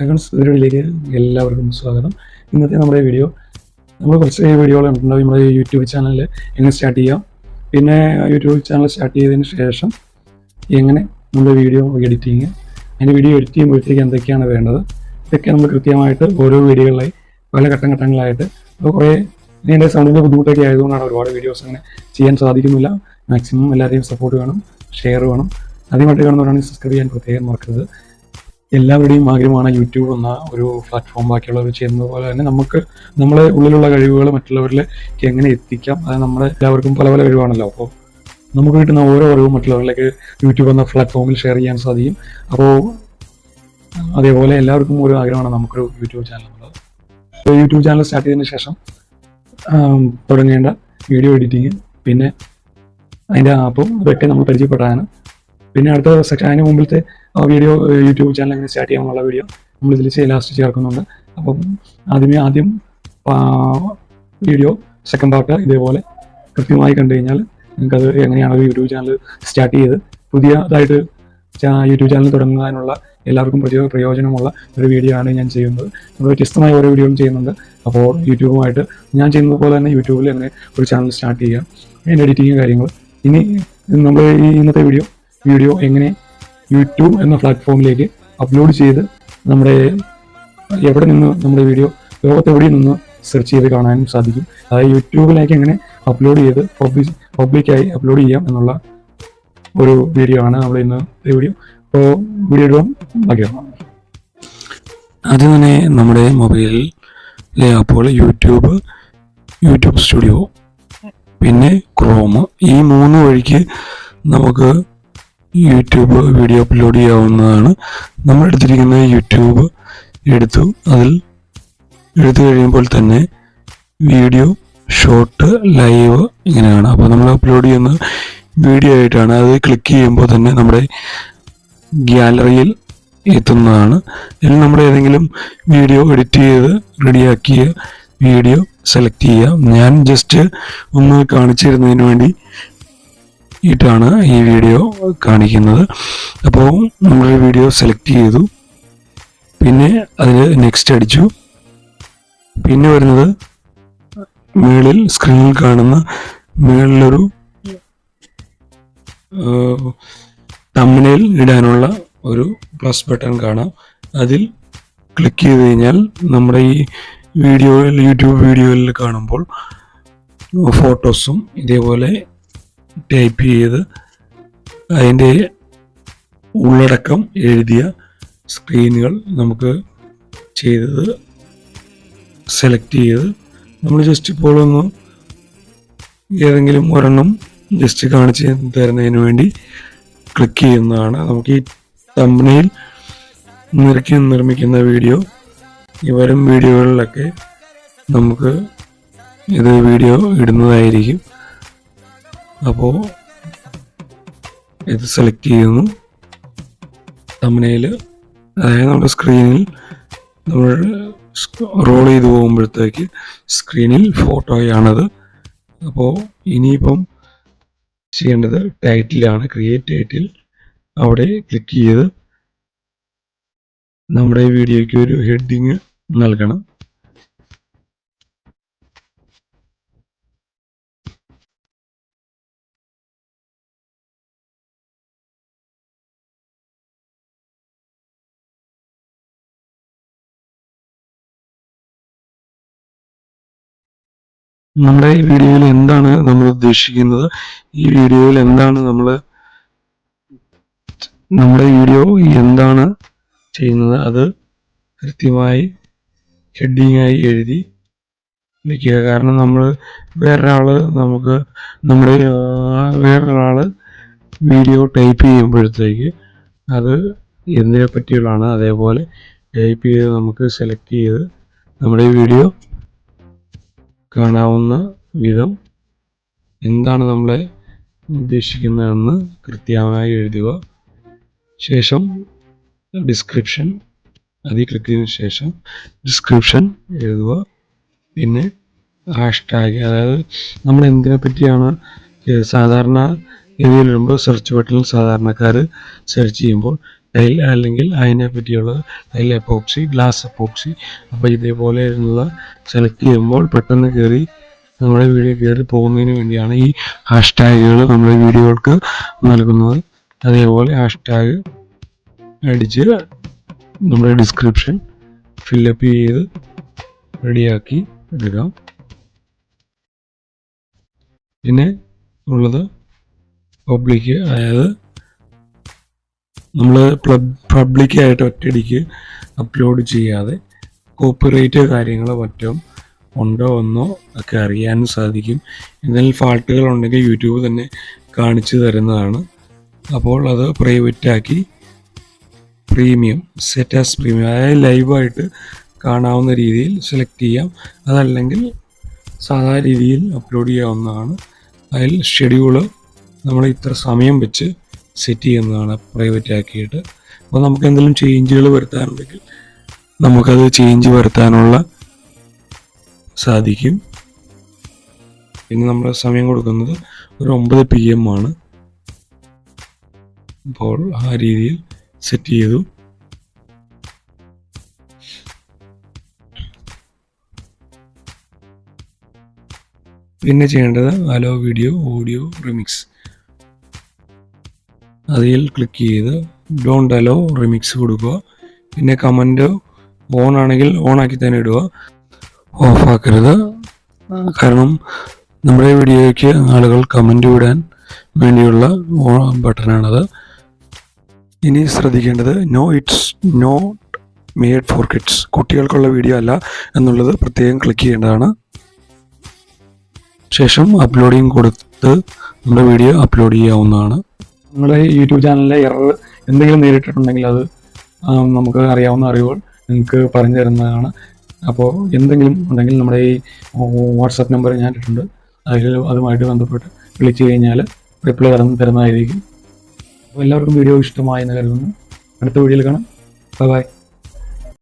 ഒരു വീഡിയോയിലേക്ക് എല്ലാവർക്കും സ്വാഗതം. ഇന്നത്തെ നമ്മുടെ വീഡിയോ നമ്മൾ കുറച്ച് വീഡിയോകൾ കണ്ടിട്ടുണ്ടാവും നമ്മുടെ യൂട്യൂബ് ചാനലിൽ എങ്ങനെ സ്റ്റാർട്ട് ചെയ്യാം. പിന്നെ യൂട്യൂബ് ചാനൽ സ്റ്റാർട്ട് ചെയ്തതിന് ശേഷം എങ്ങനെ നമ്മുടെ വീഡിയോ എഡിറ്റിങ് അതിന്റെ വീഡിയോ എഡിറ്റ് ചെയ്യുമ്പോഴത്തേക്ക് എന്തൊക്കെയാണ് വേണ്ടത്. ഇതൊക്കെ നമ്മൾ കൃത്യമായിട്ട് ഓരോ വീഡിയോകളായി പല ഘട്ടം ഘട്ടങ്ങളായിട്ട്. അപ്പോൾ കുറേ ഇതിന്റെ സൗണ്ടിന്റെ ബുദ്ധിമുട്ടൊക്കെ ആയതുകൊണ്ടാണ് ഒരുപാട് വീഡിയോസ് അങ്ങനെ ചെയ്യാൻ സാധിക്കുന്നില്ല. മാക്സിമം എല്ലാവരെയും സപ്പോർട്ട് വേണം ഷെയർ വേണം. ആദ്യമായിട്ട് കാണുന്നവരാണെങ്കിൽ സബ്സ്ക്രൈബ് ചെയ്യാൻ പ്രത്യേകം മറക്കരുത്. എല്ലാവരുടെയും ആഗ്രഹമാണ് യൂട്യൂബ് എന്ന ഒരു പ്ലാറ്റ്ഫോം ബാക്കിയുള്ളവർ ചെയ്യുന്നത് പോലെ തന്നെ നമുക്ക് നമ്മളെ ഉള്ളിലുള്ള കഴിവുകൾ മറ്റുള്ളവരിലേക്ക് എങ്ങനെ എത്തിക്കാം? അത് നമ്മുടെ എല്ലാവർക്കും പല പല കഴിവാണല്ലോ. അപ്പോൾ നമുക്ക് കിട്ടുന്ന ഓരോ അറിവും മറ്റുള്ളവരിലേക്ക് യൂട്യൂബ് എന്ന പ്ലാറ്റ്ഫോമിൽ ഷെയർ ചെയ്യാൻ സാധിക്കും. അപ്പോൾ അതേപോലെ എല്ലാവർക്കും ഒരു ആഗ്രഹമാണ് നമുക്കൊരു യൂട്യൂബ് ചാനൽ ഉള്ളത് യൂട്യൂബ് ചാനൽ സ്റ്റാർട്ട് ചെയ്തതിന് ശേഷം തുടങ്ങേണ്ട വീഡിയോ എഡിറ്റിങ് പിന്നെ അതിന്റെ ആപ്പും ഇതൊക്കെ നമ്മൾ പരിചയപ്പെടാനും പിന്നെ അടുത്ത സെക്ഷൻ അതിന് മുമ്പിലത്തെ വീഡിയോ യൂട്യൂബ് ചാനൽ എങ്ങനെ സ്റ്റാർട്ട് ചെയ്യാമെന്നുള്ള വീഡിയോ നമ്മൾ ഇതിൽ ലാസ്റ്റ് ചേർക്കുന്നുണ്ട് അപ്പം ആദ്യമേ ആദ്യം വീഡിയോ സെക്കൻഡ് പാർട്ട് ഇതേപോലെ കൃത്യമായി കണ്ടു കഴിഞ്ഞാൽ നിങ്ങൾക്കത് എങ്ങനെയാണ് ഒരു യൂട്യൂബ് ചാനൽ സ്റ്റാർട്ട് ചെയ്ത് പുതിയതായിട്ട് യൂട്യൂബ് ചാനൽ തുടങ്ങാനുള്ള എല്ലാവർക്കും പ്രയോ- പ്രയോജനമുള്ള ഒരു വീഡിയോ ആണ് ഞാൻ ചെയ്യുന്നത്. നമ്മൾ വ്യത്യസ്തമായ ഓരോ വീഡിയോയും ചെയ്യുന്നുണ്ട്. അപ്പോൾ യൂട്യൂബുമായിട്ട് ഞാൻ ചെയ്യുന്നത് പോലെ തന്നെ യൂട്യൂബിൽ എങ്ങനെ ഒരു ചാനൽ സ്റ്റാർട്ട് ചെയ്യാം. അതിന്റെ എഡിറ്റിങ്ങും കാര്യങ്ങൾ ഇനി നമ്മൾ ഈ ഇന്നത്തെ വീഡിയോ വീഡിയോ എങ്ങനെ യൂട്യൂബ് എന്ന പ്ലാറ്റ്ഫോമിലേക്ക് അപ്ലോഡ് ചെയ്ത് നമ്മുടെ എവിടെ നിന്ന് നമ്മുടെ വീഡിയോ ലോകത്ത് എവിടെ നിന്ന് സെർച്ച് ചെയ്ത് കാണാനും സാധിക്കും. അതായത് യൂട്യൂബിലേക്ക് എങ്ങനെ അപ്ലോഡ് ചെയ്ത് പബ്ലിക് പബ്ലിക്കായി അപ്ലോഡ് ചെയ്യാം എന്നുള്ള ഒരു വീഡിയോ ആണ് നമ്മൾ ഇന്ന് വീഡിയോ അപ്പോൾ വീഡിയോ ഇടുവാൻ ബാക്കിയാണ് ആദ്യം തന്നെ നമ്മുടെ മൊബൈലിലെ അപ്പോൾ യൂട്യൂബ് യൂട്യൂബ് സ്റ്റുഡിയോ പിന്നെ ക്രോമ് ഈ മൂന്ന് വഴിക്ക് നമുക്ക് യൂട്യൂബ് വീഡിയോ അപ്ലോഡ് ചെയ്യാവുന്നതാണ്. നമ്മൾ എടുത്തിരിക്കുന്ന യൂട്യൂബ് എടുത്തു. അതിൽ എടുത്തു കഴിയുമ്പോൾ തന്നെ വീഡിയോ ഷോർട്ട് ലൈവ് ഇങ്ങനെയാണ്. അപ്പോൾ നമ്മൾ അപ്ലോഡ് ചെയ്യുന്ന വീഡിയോ ആയിട്ടാണ്. അത് ക്ലിക്ക് ചെയ്യുമ്പോൾ തന്നെ നമ്മുടെ ഗ്യാലറിയിൽ എത്തുന്നതാണ്. ഇതിൽ നമ്മുടെ ഏതെങ്കിലും വീഡിയോ എഡിറ്റ് ചെയ്ത് റെഡിയാക്കിയ വീഡിയോ സെലക്ട് ചെയ്യാം. ഞാൻ ജസ്റ്റ് ഒന്ന് കാണിച്ചിരുന്നതിന് വേണ്ടി ഇട്ടാണ് ഈ വീഡിയോ കാണിക്കുന്നത്. അപ്പോൾ നമ്മൾ വീഡിയോ സെലക്ട് ചെയ്തു. പിന്നെ അതിൽ നെക്സ്റ്റ് അടിച്ചു. പിന്നെ വരുന്നത് മുകളിൽ സ്ക്രീനിൽ കാണുന്ന മുകളിലൊരു തമ്മനയിൽ ഇടാനുള്ള ഒരു പ്ലസ് ബട്ടൺ കാണാം. അതിൽ ക്ലിക്ക് ചെയ്ത് കഴിഞ്ഞാൽ നമ്മുടെ ഈ വീഡിയോയിൽ യൂട്യൂബ് വീഡിയോയിൽ കാണുമ്പോൾ ഫോട്ടോസും ഇതേപോലെ ടൈപ്പ് ചെയ്ത് അതിന്റെ ഉള്ളടക്കം എഴുതിയ സ്ക്രീനുകൾ നമുക്ക് ചെയ്തത് സെലക്ട് ചെയ്ത് നമ്മൾ ജസ്റ്റ് ഇപ്പോൾ ഒന്ന് ഏതെങ്കിലും ഒരെണ്ണം ജസ്റ്റ് കാണിച്ച് തരുന്നതിന് വേണ്ടി ക്ലിക്ക് ചെയ്യുന്നതാണ്. നമുക്ക് ഈ തമ്പനയിൽ നിറക്കി നിർമ്മിക്കുന്ന വീഡിയോ ഈ വരും വീഡിയോകളിലൊക്കെ നമുക്ക് ഇത് വീഡിയോ ഇടുന്നതായിരിക്കും. അപ്പോൾ ഇത് സെലക്ട് ചെയ്യുന്നു. തമ്മനയിൽ അതായത് നമ്മുടെ സ്ക്രീനിൽ നമ്മൾ റോൾ ചെയ്ത് പോകുമ്പോഴത്തേക്ക് സ്ക്രീനിൽ ഫോട്ടോയാണത് അപ്പോൾ ഇനിയിപ്പം ചെയ്യേണ്ടത് ടൈറ്റിലാണ് ക്രിയേറ്റ് ടൈറ്റിൽ അവിടെ ക്ലിക്ക് ചെയ്ത് നമ്മുടെ വീഡിയോയ്ക്ക് ഒരു ഹെഡിങ് നൽകണം. നമ്മുടെ ഈ വീഡിയോയിൽ എന്താണ് നമ്മൾ ഉദ്ദേശിക്കുന്നത്? ഈ വീഡിയോയിൽ എന്താണ് നമ്മൾ നമ്മുടെ വീഡിയോ എന്താണ് ചെയ്യുന്നത്? അത് കൃത്യമായി ഹെഡിങ് ആയി എഴുതി വെക്കുക. കാരണം നമ്മൾ വേറൊരാൾ നമുക്ക് നമ്മുടെ വേറൊരാൾ വീഡിയോ ടൈപ്പ് ചെയ്യുമ്പോഴത്തേക്ക് അത് എന്തിനെ പറ്റിയുള്ളതാണ് അതേപോലെ ടൈപ്പ് ചെയ്ത് നമുക്ക് സെലക്ട് ചെയ്ത് നമ്മുടെ വീഡിയോ കാണാവുന്ന വിധം എന്താണ് നമ്മളെ ഉദ്ദേശിക്കുന്നതെന്ന് കൃത്യമായി എഴുതുക. ശേഷം ഡിസ്ക്രിപ്ഷൻ അതിൽ ക്ലിക്ക് ചെയ്തതിനു ശേഷം ഡിസ്ക്രിപ്ഷൻ എഴുതുക. പിന്നെ ഹാഷ്ടാഗ് അതായത് നമ്മൾ എന്തിനെ പറ്റിയാണ് സാധാരണ ഗതിയിൽ വരുമ്പോൾ സെർച്ച് ബട്ടണിൽ സാധാരണക്കാർ സെർച്ച് ചെയ്യുമ്പോൾ ടൈൽ അല്ലെങ്കിൽ അതിനെ പറ്റിയുള്ള ടൈൽ എപ്പോക്സി ഗ്ലാസ് എപ്പോക്സി അപ്പോൾ ഇതേപോലെ ഇതേപോലെയുള്ള സെലക്ട് ചെയ്യുമ്പോൾ പെട്ടെന്ന് കയറി നമ്മുടെ വീഡിയോ കയറി പോകുന്നതിന് വേണ്ടിയാണ് ഈ ഹാഷ് ടാഗുകൾ നമ്മുടെ വീഡിയോകൾക്ക് നൽകുന്നത്. അതേപോലെ ഹാഷ് ടാഗ് അടിച്ച് നമ്മുടെ ഡിസ്ക്രിപ്ഷൻ ഫില്ലപ്പ് ചെയ്ത് റെഡിയാക്കി എടുക്കാം പിന്നെ ഉള്ളത് പബ്ലിക് അതായത് നമ്മൾ പബ്ലിക്കായിട്ട് ഒറ്റയടിക്ക് അപ്ലോഡ് ചെയ്യാതെ കോപ്പിറൈറ്റ് കാര്യങ്ങൾ മറ്റും ഉണ്ടോ എന്നോ ഒക്കെ അറിയാനും സാധിക്കും. എന്തെങ്കിലും ഫാൾട്ടുകൾ ഉണ്ടെങ്കിൽ യൂട്യൂബ് തന്നെ കാണിച്ചു തരുന്നതാണ്. അപ്പോൾ അത് പ്രൈവറ്റാക്കി പ്രീമിയം സെറ്റ് ആസ് പ്രീമിയം അതായത് ലൈവായിട്ട് കാണാവുന്ന രീതിയിൽ സെലക്ട് ചെയ്യാം. അതല്ലെങ്കിൽ സാധാരണ രീതിയിൽ അപ്ലോഡ് ചെയ്യാവുന്നതാണ്. അതിൽ ഷെഡ്യൂൾ നമ്മൾ ഇത്ര സമയം വെച്ച് സെറ്റ് ചെയ്യുന്നതാണ് പ്രൈവറ്റ് ആക്കിയിട്ട്. അപ്പോൾ നമുക്ക് എന്തെങ്കിലും ചേഞ്ചുകൾ വരുത്താനുണ്ടെങ്കിൽ നമുക്കത് ചേഞ്ച് വരുത്താനുള്ള സാധിക്കും. പിന്നെ നമ്മൾ സമയം കൊടുക്കുന്നത് ഒരു ഒമ്പത് പി എം ആണ്. അപ്പോൾ ആ രീതിയിൽ സെറ്റ് ചെയ്തു. പിന്നെ ചെയ്യേണ്ടത് ഹലോ വീഡിയോ ഓഡിയോ റിമിക്സ് അതിൽ ക്ലിക്ക് ചെയ്ത് ഡോണ്ട് അലോ റിമിക്സ് കൊടുക്കുക. പിന്നെ കമന്റ് ഓൺ ആണെങ്കിൽ ഓൺ ആക്കി തന്നെ ഇടുക. ഓഫ് ആക്കരുത്. കാരണം നമ്മുടെ വീഡിയോയ്ക്ക് ആളുകൾ കമന്റ് വിടാൻ വേണ്ടിയുള്ള ബട്ടണാണത് ഇനി ശ്രദ്ധിക്കേണ്ടത് no it's no made for kids കുട്ടികൾക്കുള്ള വീഡിയോ അല്ല എന്നുള്ളത് പ്രത്യേകം ക്ലിക്ക് ചെയ്യേണ്ടതാണ്. ശേഷം അപ്ലോഡിങ് കൊടുത്ത് നമ്മുടെ വീഡിയോ അപ്ലോഡ് ചെയ്യാവുന്നതാണ്. നമ്മുടെ യൂട്യൂബ് ചാനലിലെ എറർ എന്തെങ്കിലും നേരിട്ടിട്ടുണ്ടെങ്കിൽ അത് നമുക്ക് അറിയാവുന്ന അറിവുകൾ നിങ്ങൾക്ക് പറഞ്ഞു തരുന്നതാണ്. അപ്പോൾ എന്തെങ്കിലും ഉണ്ടെങ്കിൽ നമ്മുടെ ഈ വാട്സപ്പ് നമ്പർ ഞാൻ ഇട്ടിട്ടുണ്ട്. അതിൽ അതുമായിട്ട് ബന്ധപ്പെട്ട് വിളിച്ചു കഴിഞ്ഞാൽ റിപ്ലൈ തരുന്ന തരുന്നതായിരിക്കും. അപ്പോൾ എല്ലാവർക്കും വീഡിയോ ഇഷ്ടമായി എന്ന് കരുതുന്നു. അടുത്ത വീഡിയോയിൽ കാണാം. Bye bye